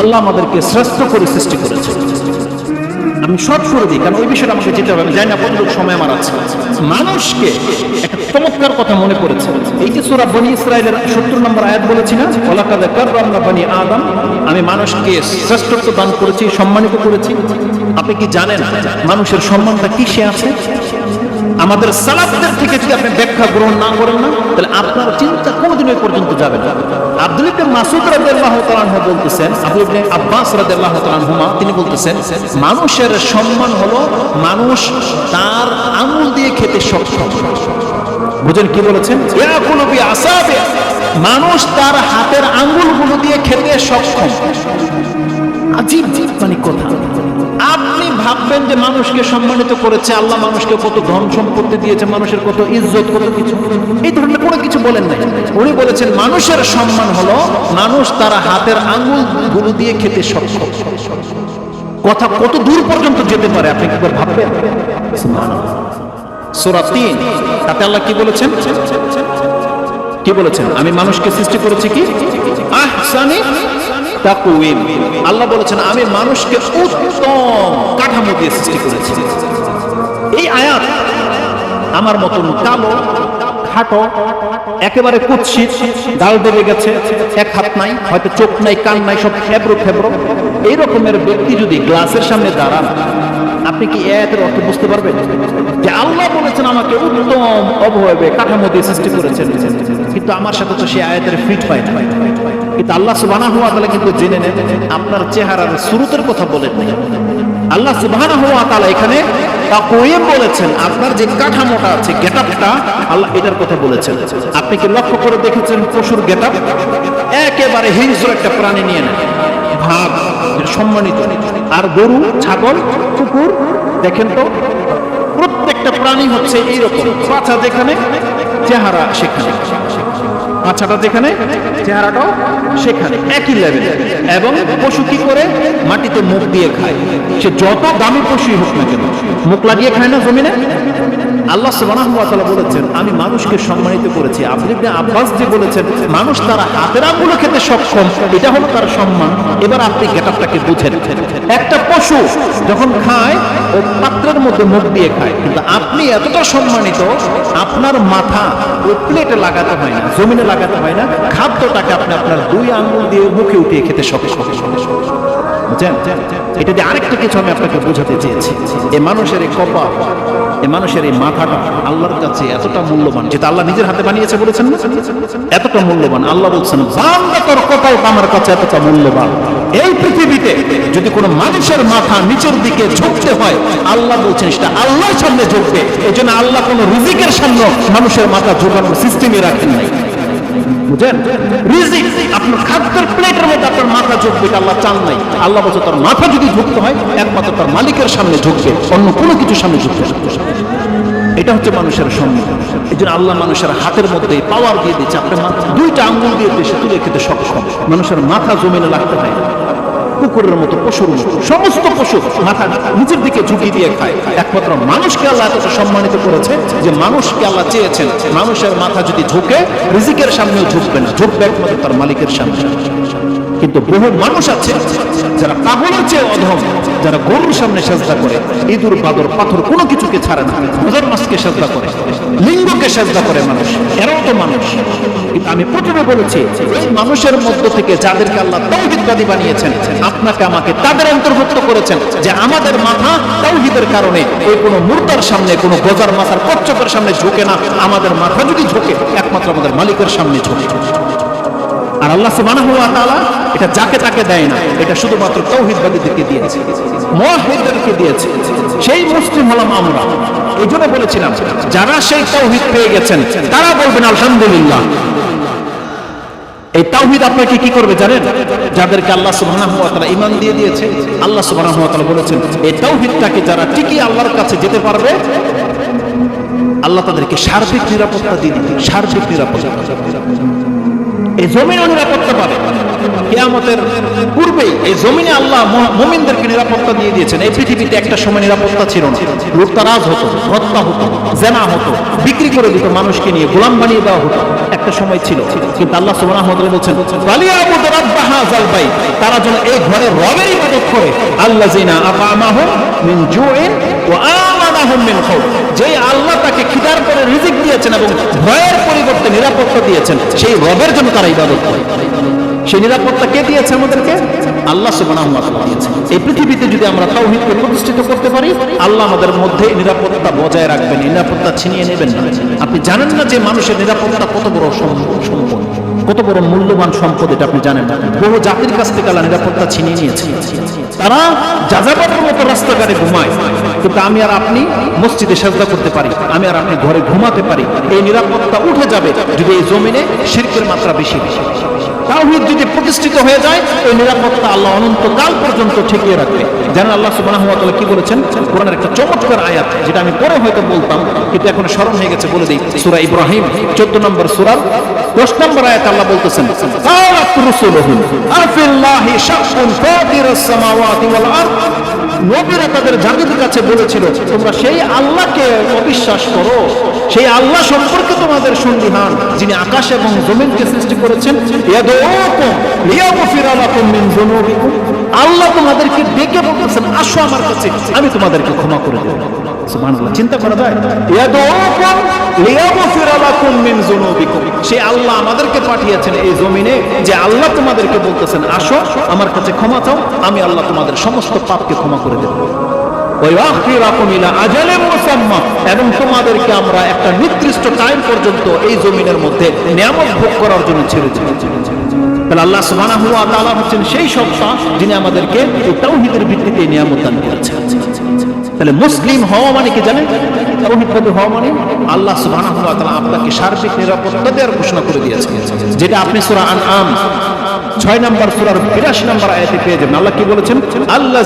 আল্লাহ আমাদেরকে শ্রেষ্ঠ করে সৃষ্টি করেছে। আমি শর্ট করে দিই, কারণ ওই বিষয়টা আমাকে যেতে হবে। আমি জানি না কতটুকু সময় আমার আছে। মানুষকে একটা চমৎকার কথা মনে পড়েছে। এই যে সোরা বনি ইসরায়েলের সত্তর নম্বর আয়াত বলেছি না ওলাকাদে কাররামনা বনি আদম, আমি মানুষকে শ্রেষ্ঠত্ব দান করেছি, সম্মানিত করেছি। আপনি কি জানেন মানুষের সম্মানটা কিসে আছে? আমাদের সালাফদের থেকে যদি আপনি ব্যাখ্যা গ্রহণ না করেন না, তাহলে আপনার চিন্তা কোনোদিন ওই পর্যন্ত যাবে না। আব্দুল ইবনে মাসুদ রাদিয়াল্লাহু তাআলা বলতেছেন আব্দুল ইবনে আব্বাস রাদিয়াল্লাহু তাআলা আনহুমা, তিনি বলতেছেন, মানুষের সম্মান হলো মানুষ তার আঙুল দিয়ে খেতে সক্ষম। বুঝেন কি বলেছেন? ইয়াকুলু বি আসাবে মানুষ তার হাতের আঙ্গুলগুলো দিয়ে খেতে সক্ষম। আজীব মানে কথা। ভাববেন যে মানুষকে সম্মানিত করেছে, আল্লাহ মানুষকে কত ধন সম্পত্তি দিয়েছে, মানুষের কত ইজ্জত, কত কিছু। এই ধরনের কোনো কিছু বলেন নাই। উনি বলেছেন, মানুষের সম্মান হলো মানুষ তারা হাতের আঙ্গুলগুলো দিয়ে খেতে সক্ষম। কথা কত দূর পর্যন্ত যেতে পারে, আপনি কি করে ভাববেন সূরা 3 তাতে আল্লাহ কি বলেছেন? কি বলেছেন? আমি মানুষকে সৃষ্টি করেছি কি? আহসানি আল্লাহ বলেছেন, আমি মানুষকে উত্তম কাঠামো দিয়ে সৃষ্টি করেছি। এই আয়াত আমার মতন কালো, খাটো, একেবারে কুৎসিত, গাল বেড়ে গেছে, এক হাত নাই, হয়তো চোখ নাই, কান নাই, সব ফেব্রো ফেব্রো। এই রকমের ব্যক্তি যদি গ্লাসের সামনে দাঁড়ান, আপনি কি এর অর্থ বুঝতে পারবেন? যে আল্লাহ বলেছেন, আমাকে উত্তম অবয়বে কাঠামো দিয়ে সৃষ্টি করেছেন। কিন্তু আমার সাথে তো সে আয়াতের ফিট হয় না। কিন্তু আল্লাহ সুবহানাহু ওয়া তাআলা কিন্তু জেনে নেন, আপনার চেহারার সুরতের কথা বলেন আল্লাহ সুবহানাহু ওয়া তাআলা এখানে বলেছেন, আপনার যে কাঠামোটা আছে আল্লাহ এটার কথা বলেছেন। আপনি কি লক্ষ্য করে দেখেছেন পশুর একেবারে হিংস্র একটা প্রাণী নিয়ে ভাব সম্মানিত। আর গরু, ছাগল, কুকুর, দেখেন তো, প্রত্যেকটা প্রাণী হচ্ছে এইরকম। পাছা যেখানে, চেহারা সেখানে। পাছাটা যেখানে, চেহারাটাও সেখানে, একই লেভেল এবং পশু কি করে? মাটিতে মুখ দিয়ে খায়। সে যত দামি পশুই হোক না কেন, মুখ লাগিয়ে খায় না জমিনে? আল্লাহ তাআলা বলেছেন, আমি মানুষকে সম্মানিত করেছি। আপনি আব্বাস যে বলেছেন, মানুষ তারা হাতের আঙ্গুলো খেতে সক্ষম, এটা হলো তার সম্মান। এবার আপনি গেটআপটাকে বুঝেন একটা পশু যখন খায়, ও পাত্রের মধ্যে মুখ দিয়ে খায়, কিন্তু আপনি এতটা সম্মানিত, আপনার মাথা ও প্লেটে লাগাতে হয় না, জমিনে লাগাতে হয় না, খাদ্যটাকে আপনি আপনার দুই আঙ্গুল দিয়ে মুখে উঠিয়ে খেতে সক্ষম। এটা দিয়ে আরেকটা কিছু আমি আপনাকে বোঝাতে চেয়েছি। এই মানুষের এই এই মানুষের এই মাথাটা আল্লাহর কাছে এতটা মূল্যবান, যেটা আল্লাহ নিজের হাতে বানিয়েছে বলেছেন না? এতটা মূল্যবান। আল্লাহ বলছেন আমার কাছে এতটা মূল্যবান। এই পৃথিবীতে যদি কোনো মানুষের মাথা নিচের দিকে ঝুঁকতে হয়, আল্লাহ বলছেন সেটা আল্লাহর সামনে ঝুঁকবে। এই জন্য আল্লাহ কোনো রিজিকের সামনে মানুষের মাথা ঝুঁকানোর সিস্টেমে রাখেন নাই। বুঝেন? রিজিক, আপনার খাদ্যের প্লেটের মধ্যে আপনার মাথা ঝুঁকবে আল্লাহ চান নাই। আল্লাহ বলছে, তার মাথা যদি ঝুঁকতে হয়, একমাত্র তার মালিকের সামনে ঝুঁকবে, অন্য কোনো কিছু সামনে ঝুঁকবে এটা হচ্ছে মানুষের সম্মান। এই জন্য আল্লাহ মানুষের হাতের মধ্যে পাওয়ার দিয়ে দিচ্ছে আপনার দুইটা আঙ্গুল দিয়ে দেশে তুলে খেতে সক্ষম। মানুষের মাথা জমিনে লাগতে হয়। কুকুরের মতো পশুর মতো, সমস্ত পশু মাথা নিচের দিকে ঝুঁকি দিয়ে খায়। একমাত্র মানুষকে আল্লাহ এত সম্মানিত করেছে যে মানুষকে আল্লাহ চেয়েছেন, মানুষের মাথা যদি ঝুঁকে, রিজিকের সামনেও ঝুঁকবে না, ঝুঁকবে একমাত্র তার মালিকের সামনে। কিন্তু বহু মানুষ আছে যারা পাগলের চেয়ে অধম, যারা গরুর সামনে সাজদা করে, ইঁদুর, বাদর, পাথর, কোনো কিছুকে ছাড়ে না। মজার মাছকে সাজদা করে, লিঙ্গকে সাজদা করে মানুষ, এরাও তো মানুষ। কিন্তু আমি প্রথমে বলেছি, এই মানুষের মধ্য থেকে যাদেরকে আল্লাহ তৌহিদবাদী বানিয়েছেন, আপনাকে আমাকে তাদের অন্তর্ভুক্ত করেছেন যে আমাদের মাথা তৌহিদের কারণে ওই কোনো মুর্দার সামনে, কোনো গজার মাথার কচ্চকের সামনে ঝোঁকে না। আমাদের মাথা যদি ঝোঁকে, একমাত্র আমাদের মালিকের সামনে ঝোঁকে। আর আল্লাহ সুবহানাহু ওয়া তাআলা এটা যাকে তাকে দেয় না, এটা শুধুমাত্র তৌহিদবাদীদেরকে দিয়েছে মুওয়াহহিদদেরকে দিয়েছে। সেই মুসলিম হলাম আমরা। এই জন্য বলেছিলাম, যারা সেই তৌহিদ পেয়ে গেছেন, তারা বলবেন, আলহামদুলিল্লাহ। এই তাওহিদ আপনাকে কি করবে জানেন? যাদেরকে আল্লাহ সুবহানাহু ওয়া তাআলা ঈমান দিয়ে দিয়েছে, আল্লাহ সুবহানাহু ওয়া তাআলা বলেছেন, এই তাওহিদটাকে যারা ঠিকই আল্লাহর কাছে যেতে পারবে, আল্লাহ তাদেরকে সার্বিক নিরাপত্তা দিয়ে দিবে, সার্বিক নিরাপত্তা। এই জমিনও নিরাপত্তা পাবে কেয়ামতের পূর্বেই এই জমিনে আল্লাহ মোমিনদেরকে নিরাপত্তা দিয়ে দিয়েছেন। এই পৃথিবীতে একটা সময় নিরাপত্তা ছিল না। লুটতারাজ হতো, হত্যা হতো, জেনা হতো, বিক্রি করে দিত মানুষকে নিয়ে, গোলাম বানিয়ে দেওয়া হতো। একটা সময় ছিল। কিন্তু আল্লাহ তাআলা বলছেন তারা যেন এই ঘরে রবের ইবাদত করে। আল্লাযিনা আতামাহুম মিন জুইন ওয়া আমানাহুম মিন খাউফ। যে আল্লাহ তাকে খিদার করে রিজিক দিয়েছেন এবং ভয়ের নিরাপত্তা দিয়েছেন, সেই রবের জন্য তারা ইবাদত করে। সেই নিরাপত্তা কে দিয়েছে আমাদেরকে? আল্লাহ সুবহানাহু ওয়া তাআলা দিয়েছে এই পৃথিবীতে যদি আমরা তাওহীদকে প্রতিষ্ঠিত করতে পারি, আল্লাহ আমাদের মধ্যে নিরাপত্তা বজায় রাখবেন, নিরাপত্তা ছিনিয়ে নেবেন না। আপনি জানেন না যে মানুষের নিরাপত্তা কত বড় সম্পূর্ণ? কত বড় মূল্যবান সম্পদ এটা আপনি জানেন বহু জাতির কাছ থেকে আল্লাহ নিরাপত্তা ছিনিয়ে নিয়েছে তারা যাযাবরের মতো রাস্তাঘাটে ঘুমায়, কিন্তু আমি আর আপনি মসজিদে সাজদা করতে পারি, আমি আর আপনি ঘরে ঘুমাতে পারি। এই নিরাপত্তা উঠে যাবে যদি এই জমিনে শিরকের মাত্রা বেশি বেশি তাওহীদ যদি প্রতিষ্ঠিত হয়ে যায় ওই নিরাপত্তা আল্লাহ অনন্তকাল পর্যন্ত ঠেকিয়ে রাখবে। জানেন আল্লাহ তাআলা কি বলেছেন? কোরআনের একটা চমৎকার আয়াত, যেটা আমি পরে হয়তো বলতাম, কিন্তু এখন স্মরণ হয়ে গেছে বলে দিই। সূরা ইব্রাহিম 14 নম্বর সুরার দশ নম্বর আয়াত আল্লাহ বলতেছেন, কালাত রুসুলুহুম, আফিল্লাহি শাক্কুন ফাতিরাস সামাওয়াতি ওয়াল আরদ নবীরা তাদের জাতির কাছে বলেছিল, তোমরা সেই আল্লাহকে অবিশ্বাস করো। সেই আল্লাহ সম্পর্কে তোমাদের সন্দিহান, যিনি আকাশ এবং জমিনকে সৃষ্টি করেছেন। আল্লাহ তোমাদেরকে ডেকে বলতেছেন আসো আমার কাছে, আমি তোমাদেরকে ক্ষমা করে দেব। এবং তোমাদেরকে আমরা একটা নির্দিষ্ট টাইম পর্যন্ত এই জমিনের মধ্যে নিয়ামত ভোগ করার জন্য ছেড়েছি তাহলে আল্লাহ সুবহানাহু ওয়া তাআলা হচ্ছেন সেই সত্তা যিনি আমাদেরকে এই ভিত্তিতে নিয়ামত দান করেছেন। তাহলে মুসলিম হওয়া মানে কি জানেন? তাওহীদবাদী হওয়া মানে আল্লাহ সুবহানাহু ওয়া তাআলা আপনাকে সার্বিক নিরাপত্তা দেওয়ার ঘোষণা করে দিয়েছেন যেটা আপনি সূরা আনআম, ছয় নম্বর সুরার বিরাশি নম্বর আয়াতে পেয়ে যাবেন। আল্লাহ কি বলেছেন? আল্লাহ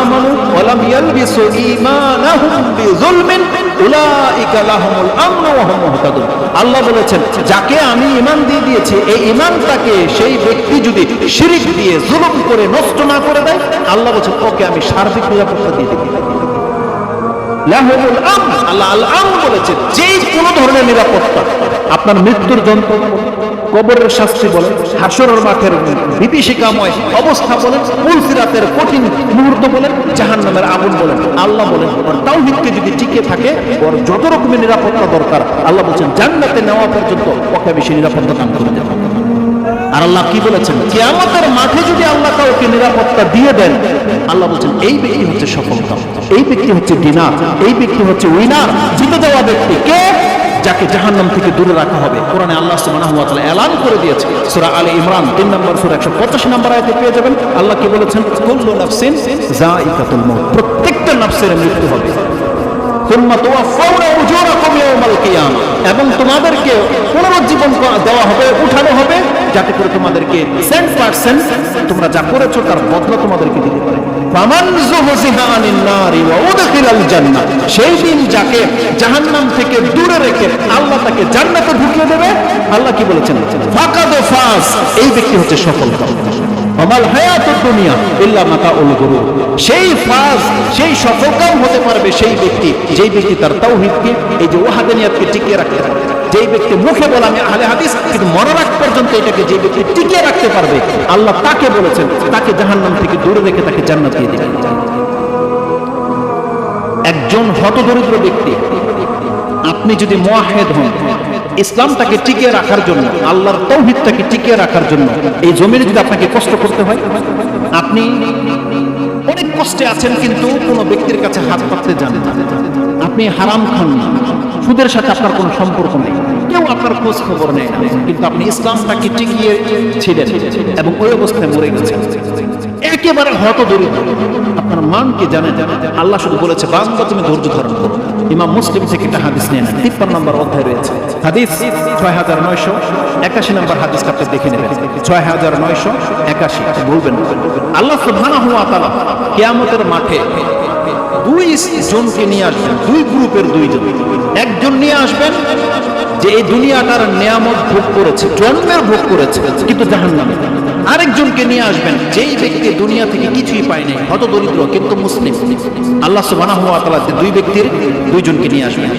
আমানু ওয়ালাম ইয়ালবিসু ঈমানাহুম বিযুলমিন, উলাইকা লাহুমুল আমনু ওয়া হুম মুহতাদুন। আল্লাহ বলেছেন, যাকে আমি ঈমান দিয়ে দিয়েছি, এই ঈমানটাকে সেই ব্যক্তি যদি শিরিক দিয়ে জুলুম করে নষ্ট না করে দেয়, আল্লাহ বলেছেন, ওকে আমি সার্বিক নিরাপত্তা দিয়ে দেব। কোন ধরনের নিরাপত্তা, আপনার মৃত্যুর যন্ত্রণা, কবরের শাস্তি মাঠের অবস্থা কঠিন মুহূর্ত আগুন আল্লাহ তাওহীদকে যদি টিকে থাকে ওর যত রকমের নিরাপত্তা দরকার, আল্লাহ বলছেন, জান্নাতে নেওয়া পর্যন্ত ওকে বেশি নিরাপত্তা দান করে আর আল্লাহ কি বলেছেন? কিয়ামতের মাঠে যদি আল্লাহ কাউকে নিরাপত্তা দিয়ে দেন আল্লাহ বলছেন, এই ব্যক্তি হচ্ছে সফলতা, এই ব্যক্তি হচ্ছে ডিনার, এই ব্যক্তি হচ্ছে উইনার জিতে যাওয়া ব্যক্তি কে? যাকে জাহান্নাম থেকে দূরে রাখা হবে। কোরআনে আল্লাহ সুবহানাহু এলান করে দিয়েছে। সূরা আলে ইমরান 3 নম্বর সূরা 185 নম্বর আয়াতে পেয়ে যাবেন। আল্লাহ কি বলেছেন? কুল্লু নাফসিন যায়িকাতুল মউত। প্রত্যেকটা নফসের মৃত্যু হবে। সুম্মা তুওয়াফাউনা উজুরাকুম এবং তোমাদেরকে পুনরুজ্জীবন দেওয়া হবে, উঠানো হবে, যাতে করে তোমাদেরকে সেন্ট তোমরা যা করেছ তার বদলা তোমাদেরকে দিতে পারে। সেই দিন যাকে জাহান্নাম থেকে দূরে রেখে আল্লাহ তাকে জান্নাতে ঢুকিয়ে দেবে, আল্লাহ কি বলেছেন? এই ব্যক্তি হচ্ছে সফলতা আমাল হায়াতুদ দুনিয়া ইল্লা মাতাউল গুরুর সেই সেই সফলকাম হতে পারবে সেই ব্যক্তি। যেই ব্যক্তি তার তাওহীদকে, এই যে ওয়াহাদানিয়াতকে টিকিয়ে রাখতে পারবে যেই ব্যক্তি মুখে বলে, আমি আহলে হাদিস কিন্তু মরার পর্যন্ত এটাকে যে ব্যক্তি টিকিয়ে রাখতে পারবে, আল্লাহ তাকে বলেছেন, তাকে জাহান্নাম থেকে দূরে রেখে তাকে জান্নাত দিয়ে দিবেন। একজন হতদরিদ্র ব্যক্তি, আপনি যদি মোয়াহেদ হন, ইসলামটাকে টিকিয়ে রাখার জন্য, আল্লাহর তৌহিদটাকে টিকিয়ে রাখার জন্য, এই জমিনে যদি আপনাকে কষ্ট করতে হয়, আপনি অনেক কষ্টে আছেন, কিন্তু কোনো ব্যক্তির কাছে হাত পাততে যান না। আপনি হারাম খান না। সুদের সাথে আপনার কোনো সম্পর্ক নেই। কেউ আপনার খোঁজ খবর নেয় না। কিন্তু আপনি ইসলামটাকে টিকিয়ে ছিলেন এবং ওই অবস্থায় মরে গেছেন। একেবারে হত দরিদ্র। আপনার মানকে জানে জানে আল্লাহ শুধু বলেছে, বান্দা, তুমি ধৈর্য ধারণ করো। ইমাম মুসলিম থেকে একটা হাদিস নিয়ে নেন। তিপ্পান্ন নম্বর অধ্যায় রয়েছে। হাদিস ছয় হাজার নয়শো একাশি নম্বর হাদিসটা আপনি দেখে নেবেন। ছয় হাজার নয়শো একাশি। বলবেন। আল্লাহ সুবহানাহু ওয়া তাআলা কিয়ামতের মাঠে দুই জনকে নিয়ে আসবেন দুই গ্রুপের দুইজন একজন নিয়ে আসবেন যে এই দুনিয়াটার নিয়ামত ভোগ করেছে, জন্মের ভোগ করেছে, কিন্তু জাহান নামে আরেকজনকে নিয়ে আসবেন, যেই ব্যক্তি দুনিয়া থেকে কিছুই পায় নাই হত দরিদ্র কিন্তু মুসলিম। আল্লাহ সুবানা হুয়া তালাতে দুই ব্যক্তির দুইজনকে নিয়ে আসবেন।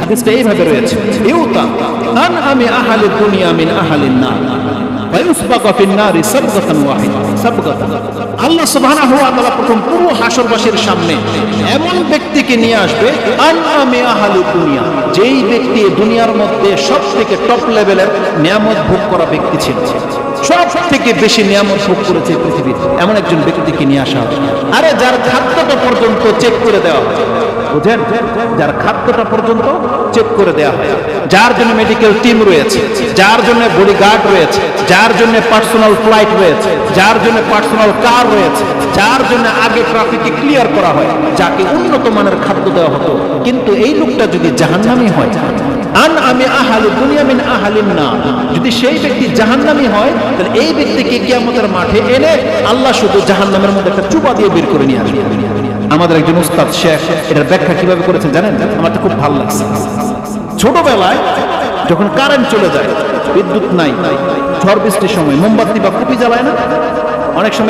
হাদিসটা এইভাবে রয়েছে এও তা আন আমি আহালে দুনিয়া মিন আহালিন না ফায়ুসবাকা ফিন নারি সাবগাতান ওয়াহিদা। আল্লাহ সুবহানাহু ওয়া তাআলা প্রথম পুরো হাসরবাসীর সামনে এমন ব্যক্তিকে নিয়ে আসবে আন আমি আহালু দুনিয়া যেই ব্যক্তি দুনিয়ার মধ্যে সবথেকে টপ লেভেলের নিয়ামত ভোগ করা ব্যক্তি ছিল। সব থেকে বেশি নিয়ামত ভোগ করেছে পৃথিবীর এমন একজন ব্যক্তিকে নিয়ে আসা আরে যার খাদ্যটা পর্যন্ত চেক করে দেওয়া হয় বুঝেন? যার খাদ্যটা পর্যন্ত চেক করে দেওয়া হয়। যার জন্য মেডিকেল টিম রয়েছে, যার জন্য রয়েছে, যার জন্য পার্সোনাল ফ্লাইট রয়েছে, যার জন্য পার্সোনাল কার রয়েছে, যার জন্য আগে ট্রাফিকে ক্লিয়ার করা হয়, যাকে উন্নত মানের খাদ্য দেওয়া হতো। কিন্তু এই লোকটা যদি জাহান্নামি হয়, আন আমি আহালু দুনিয়া মিন আহালিন না যদি সেই ব্যক্তি জাহান্নামি হয়, তাহলে এই ব্যক্তিকে কিয়ামতের মাঠে এনে আল্লাহ শুধু জাহান্নামের মধ্যে একটা চুপা দিয়ে বের করে নিয়ে আসবে। আমাদের একজন উস্তাদ শেখ, এটার ব্যাখ্যা কীভাবে করেছেন জানেন? আমার তো খুব ভালো লাগছে। ছোটবেলায় যখন কারেন্ট চলে যায়, বিদ্যুৎ নাই, ঝড় বৃষ্টির সময়, মোমবাতি বা কুপি জ্বালায় না? অনেক সময়